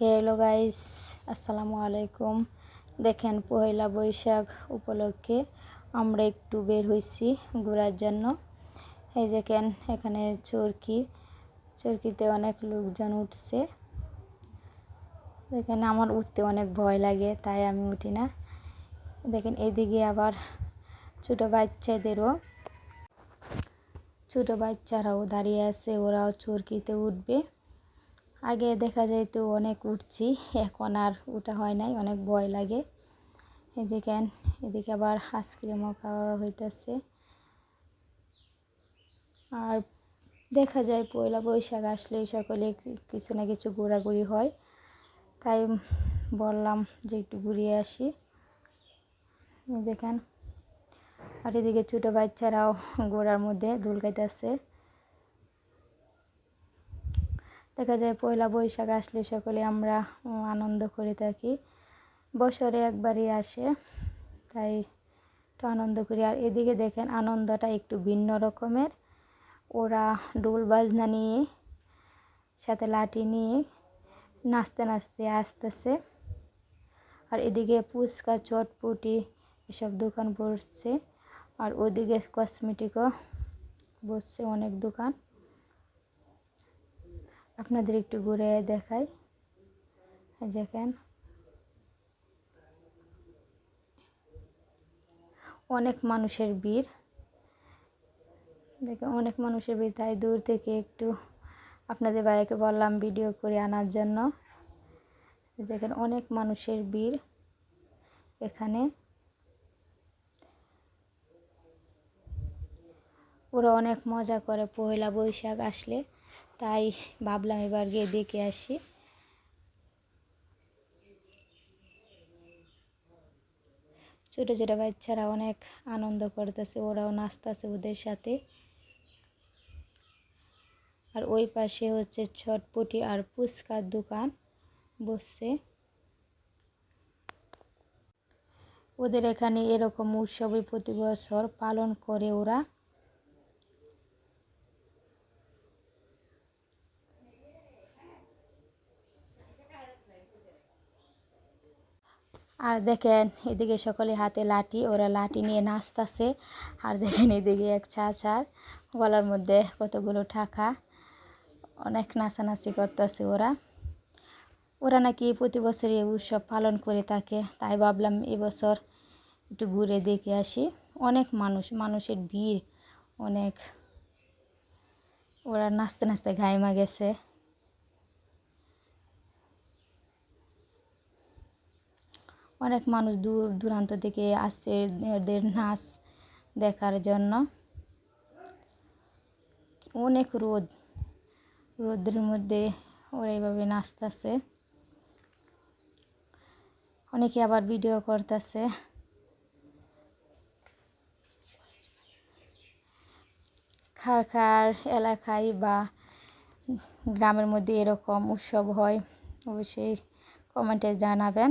Hello guys আসসালামু আলাইকুম দেখেন পহেলা বৈশাখ উপলক্ষে আমরা একটু বের হয়েছি ঘোরার জন্য। এই দেখেন এখানে চরকি। চরকিতে অনেক লোকজন উঠছে। দেখেন, আমার উঠতে অনেক ভয় লাগে, তাই আমি উঠি না। দেখেন, এদিকে আবার ছোটো বাচ্চাদেরও, ছোটো বাচ্চারাও দাঁড়িয়ে আছে, ওরাও চরকিতে উঠবে। আগে দেখা যায় তো অনেক উঠছি, এখন আর উঠা হয় নাই, অনেক ভয় লাগে। কেন, এদিকে আবার আইসক্রিমও খাওয়া হইতেছে। আর দেখা যায় পয়লা বৈশাখ আসলে সকলে কিছু না কিছু ঘোরাঘুরি হয়। তাই বললাম যে একটু ঘুরিয়ে আসি। যেখান আর এদিকে ছোটো বাচ্চারাও গোড়ার মধ্যে দুলকাইতেছে দেখা যায় পয়লা বৈশাখ আসলে সকলে আমরা আনন্দ করে থাকি। বছরে একবারই আসে, তাই একটু আনন্দ করি। আর এদিকে দেখেন আনন্দটা একটু ভিন্ন রকমের। ওরা ডোল বাজনা নিয়ে, সাথে লাঠি নিয়ে নাচতে নাচতে আসতেছে। আর এদিকে ফুচকা, চটপুটি এসব দোকান বসছে। আর ওদিকে কসমেটিকও বসছে অনেক দোকান। আপনাদের একটু ঘুরে দেখাই। দেখেন। অনেক মানুষের ভিড়। দেখেন, অনেক মানুষের ভিড়, তাই দূর থেকে একটু আপনাদের বাইকে বললাম ভিডিও করে আনার জন্য। দেখেন, অনেক মানুষের ভিড় এখানে। ওরা অনেক মজা করে পয়লা বৈশাখ আসলে। তাই ভাবলাম এবার গিয়ে দেখে আসি। ছোটো ছোটো বাচ্চারা অনেক আনন্দ করতেছে, ওরাও নাচতেছে ওদের সাথে। আর ওই পাশে হচ্ছে ছটপটি আর ফুচকার দোকান বসছে। ওদের এখানে এরকম উৎসবই প্রতি বছর পালন করে ওরা। আর দেখেন, এদিকে সকলে হাতে লাঠি, ওরা লাঠি নিয়ে নাচতেছে। আর দেখেন এদিকে এক চাচার, গলার মধ্যে কতগুলো টাকা অনেক নাচানাচি করতেছে ওরা। ওরা নাকি প্রতি বছরই উৎসব পালন করে থাকে, তাই ভাবলাম এবছর একটু ঘুরে দেখে আসি। অনেক মানুষ, মানুষের ভিড়, অনেক। ওরা নাচতে নাচতে গাইমা গেছে। অনেক মানুষ দূর, দূরান্ত থেকে আসছে ওদের নাচ দেখার জন্য। অনেক রোদ, রোদের মধ্যে ওরা এইভাবে নাচতেছে। অনেকে আবার ভিডিও করতেছে। খার খার এলাকায় বা গ্রামের মধ্যে এরকম উৎসব হয়, অবশ্যই কমেন্টে জানাবেন।